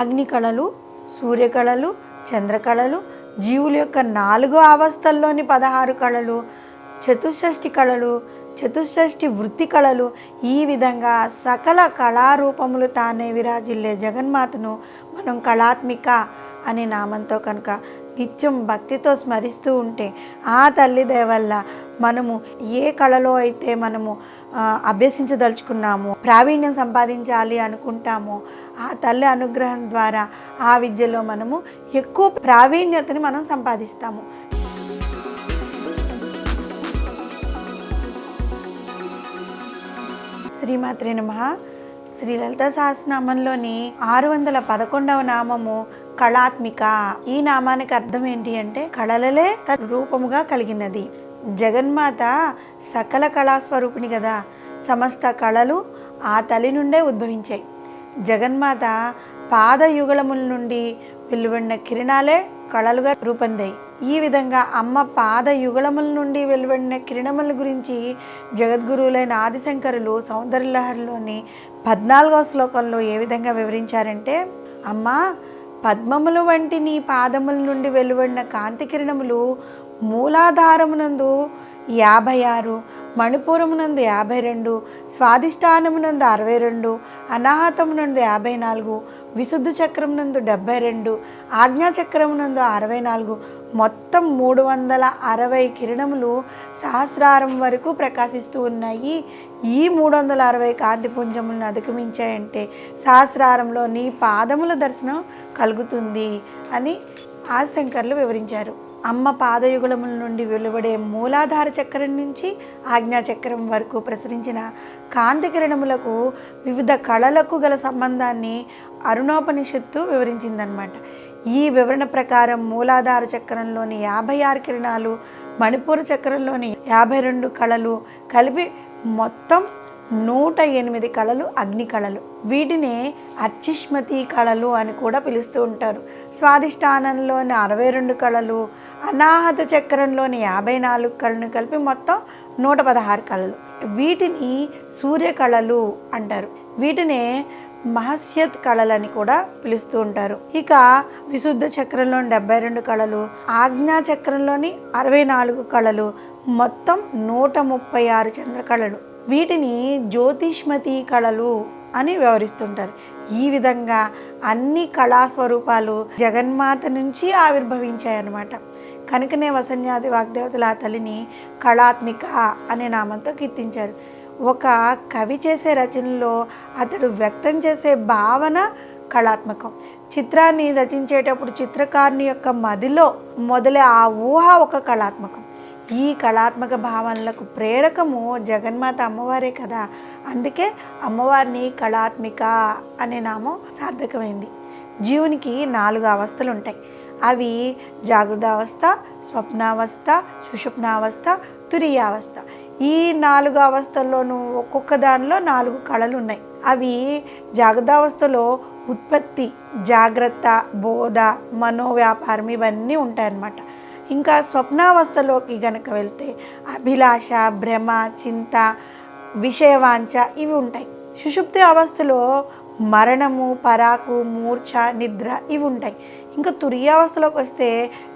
అగ్ని కళలు సూర్యకళలు చంద్రకళలు జీవుల యొక్క నాలుగు అవస్థల్లోని పదహారు కళలు చతుషష్ఠి కళలు చతుషష్ఠి వృత్తి కళలు ఈ విధంగా సకల కళారూపములు తానే విరాజిల్లే జగన్మాతను మనం కళాత్మిక అనే నామంతో కనుక నిత్యం భక్తితో స్మరిస్తూ ఉంటే ఆ తల్లి వల్ల మనము ఏ కళలో అయితే మనము అభ్యసించదలుచుకున్నామో ప్రావీణ్యం సంపాదించాలి అనుకుంటామో ఆ తల్లి అనుగ్రహం ద్వారా ఆ విద్యలో మనము ఎక్కువ ప్రావీణ్యతని మనం సంపాదిస్తాము. శ్రీమాత్రి నమ. శ్రీ లలిత సహస్రనామంలోని ఆరు వందల పదకొండవ నామము కళాత్మిక. ఈ నామానికి అర్థం ఏంటి అంటే కళలలే తన రూపముగా కలిగినది. జగన్మాత సకల కళాస్వరూపిణి కదా. సమస్త కళలు ఆ తల్లి నుండే ఉద్భవించాయి. జగన్మాత పాదయుగళముల నుండి వెలువడిన కిరణాలే కళలుగా రూపొందాయి. ఈ విధంగా అమ్మ పాద యుగళముల నుండి వెలువడిన కిరణముల గురించి జగద్గురువులైన ఆదిశంకరులు సౌందర్యలహరిలోని పద్నాలుగవ శ్లోకంలో ఏ విధంగా వివరించారంటే అమ్మ పద్మములు వంటి నీ పాదముల నుండి వెలువడిన కాంతి కిరణములు మూలాధారమునందు యాభై ఆరు మణిపూరమునందు యాభై రెండు స్వాదిష్టానమునందు అరవై రెండు అనాహతమునందు యాభై నాలుగు విశుద్ధ చక్రమునందు డెబ్భై రెండు ఆజ్ఞాచక్రమునందు అరవై నాలుగు మొత్తం మూడు వందల అరవై కిరణములు సహస్రారం వరకు ప్రకాశిస్తూ ఉన్నాయి. ఈ మూడు వందల అరవై కాంతిపుంజములను అధిగమించాయంటే సహస్రారంలో నీ పాదముల దర్శనం కలుగుతుంది అని ఆశంకర్లు వివరించారు. అమ్మ పాదయుగళముల నుండి వెలువడే మూలాధార చక్రం నుంచి ఆజ్ఞా చక్రం వరకు ప్రసరించిన కాంతి కిరణములకు వివిధ కళలకు గల సంబంధాన్ని అరుణోపనిషత్తు వివరించిందనమాట ఈ వివరణ ప్రకారం మూలాధార చక్రంలోని యాభై ఆరు కిరణాలు మణిపూర్ చక్రంలోని యాభై రెండు కళలు కలిపి మొత్తం నూట ఎనిమిది కళలు అగ్ని కళలు. వీటినే అర్చిష్మతి కళలు అని కూడా పిలుస్తూ ఉంటారు. స్వాదిష్టానంలోని అరవై రెండు కళలు అనాహత చక్రంలోని యాభై నాలుగు కళను కలిపి మొత్తం నూట పదహారు కళలు. వీటిని సూర్య కళలు అంటారు. వీటినే మహస్యత్ కళలని కూడా పిలుస్తూ ఉంటారు. ఇక విశుద్ధ చక్రంలోని డెబ్బై రెండు కళలు ఆజ్ఞా చక్రంలోని అరవై నాలుగు కళలు మొత్తం నూట ముప్పై ఆరు చంద్రకళలు. వీటిని జ్యోతిష్మతి కళలు అని వివరిస్తుంటారు ఈ విధంగా అన్ని కళా స్వరూపాలు జగన్మాత నుంచి ఆవిర్భవించాయన్నమాట. కనుకనే వసన్యాది వాగ్దేవతల ఆ తల్లిని కళాత్మిక అనే నామంతో కీర్తించారు. ఒక కవి చేసే రచనలో అతడు వ్యక్తం చేసే భావన కళాత్మకం. చిత్రాన్ని రచించేటప్పుడు చిత్రకారుని యొక్క మదిలో మొదలే ఆ ఊహ ఒక కళాత్మకం. ఈ కళాత్మక భావనలకు ప్రేరకము జగన్మాత అమ్మవారే కదా. అందుకే అమ్మవారిని కళాత్మిక అనే నామం సార్థకమైంది. జీవునికి నాలుగు అవస్థలు ఉంటాయి అవి జాగృతావస్థ స్వప్నావస్థ సుషుప్నావస్థ తురియావస్థ. ఈ నాలుగు అవస్థల్లోనూ ఒక్కొక్క దానిలో నాలుగు కళలు ఉన్నాయి అవి జాగ్రత్తావస్థలో ఉత్పత్తి జాగ్రత్త బోధ మనోవ్యాపారం ఇవన్నీ ఉంటాయన్నమాట. ఇంకా స్వప్నావస్థలోకి గనక వెళ్తే అభిలాష భ్రమ చింత విషయవాంఛ ఇవి ఉంటాయి. సుషుప్తి అవస్థలో మరణము పరాకు మూర్ఛ నిద్ర ఇవి ఉంటాయి. ఇంకా తురియావస్థలోకి వస్తే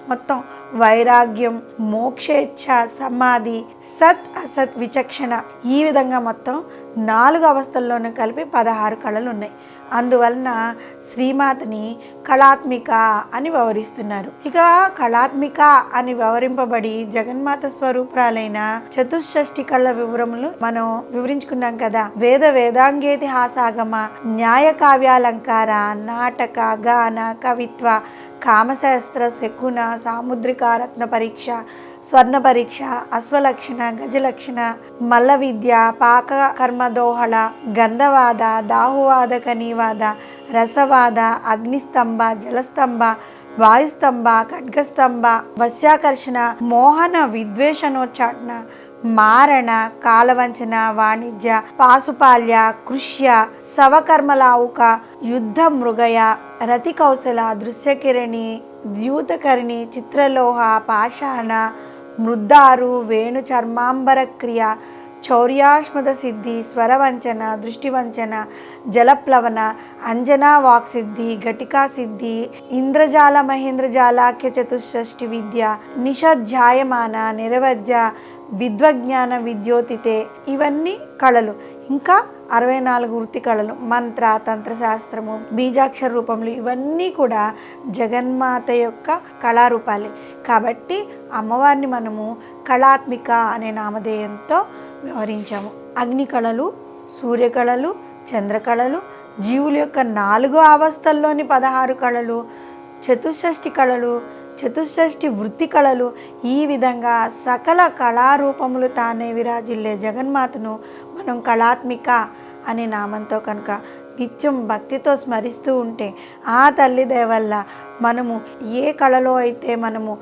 మొత్తం వైరాగ్యం మోక్షేచ్ఛ సమాధి సత్ అసత్ విచక్షణ ఈ విధంగా మొత్తం నాలుగు అవస్థల్లోనూ కలిపి పదహారు కళలు ఉన్నాయి. అందువలన శ్రీమాతని కళాత్మిక అని వివరిస్తున్నారు ఇక కళాత్మిక అని వివరింపబడి జగన్మాత స్వరూపురాలైన చతుషష్ఠి కళ వివరములు మనం వివరించుకున్నాం కదా. వేద వేదాంగేతి హాసాగమ న్యాయ కావ్యాలంకార నాటక గాన కవిత్వ కామశాస్త్ర శకున సాముద్రికారత్న పరీక్ష స్వర్ణ పరీక్ష అశ్వలక్షణ గజలక్షణ మల్ల విద్య పాక కర్మదోహళ గంధవాద దాహువాద కనీవాద రసవాద అగ్నిస్తంభ జలస్తంభ వాయుస్తంభ ఖడ్గస్తంభ వశ్యాకర్షణ మోహన విద్వేషణోచ్చాటన మారణ కాలవంచన వాణిజ్య పాసుపాల్య కృష్య సవకర్మలావుక యుద్ధ మృగయ రతి కౌశల దృశ్యకిరణి ద్యూతకరిణి చిత్రలోహ పాషాణ మృద్దారు వేణు చర్మాంబర క్రియ చౌర్యాశ్మద సిద్ధి స్వరవంచన దృష్టివంచన జలప్లవన అంజనా వాక్సిద్ధి ఘటికా సిద్ధి ఇంద్రజాల మహేంద్రజాలాఖ్య చతుషష్టి విద్య నిషధ్యాయమాన నిరవధ్య విద్వజ్ఞాన విద్యోతితే ఇవన్నీ కళలు. ఇంకా అరవై నాలుగు వృత్తి కళలు మంత్ర తంత్రశాస్త్రము బీజాక్షర రూపములు ఇవన్నీ కూడా జగన్మాత యొక్క కళారూపాలే. కాబట్టి అమ్మవారిని మనము కళాత్మిక అనే నామధేయంతో వ్యవహరించాము. అగ్ని కళలు సూర్యకళలు చంద్రకళలు జీవుల యొక్క నాలుగో అవస్థల్లోని పదహారు కళలు చతుషష్ఠి కళలు చతుషష్ఠి వృత్తి కళలు ఈ విధంగా సకల కళారూపములు తానే విరాజిల్లే జగన్మాతను మనం కళాత్మిక అనే నామంతో కనుక నిత్యం భక్తితో స్మరిస్తూ ఉంటే ఆ తల్లి వల్ల మనము ఏ కళలో అయితే మనము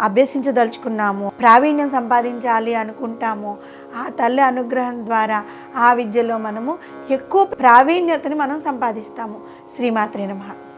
అభ్యసించదలుచుకున్నామో ప్రావీణ్యం సంపాదించాలి అనుకుంటామో ఆ తల్లి అనుగ్రహం ద్వారా ఆ విద్యలో మనము ఎక్కువ ప్రావీణ్యతని మనం సంపాదిస్తాము. శ్రీమాత్రే నమః.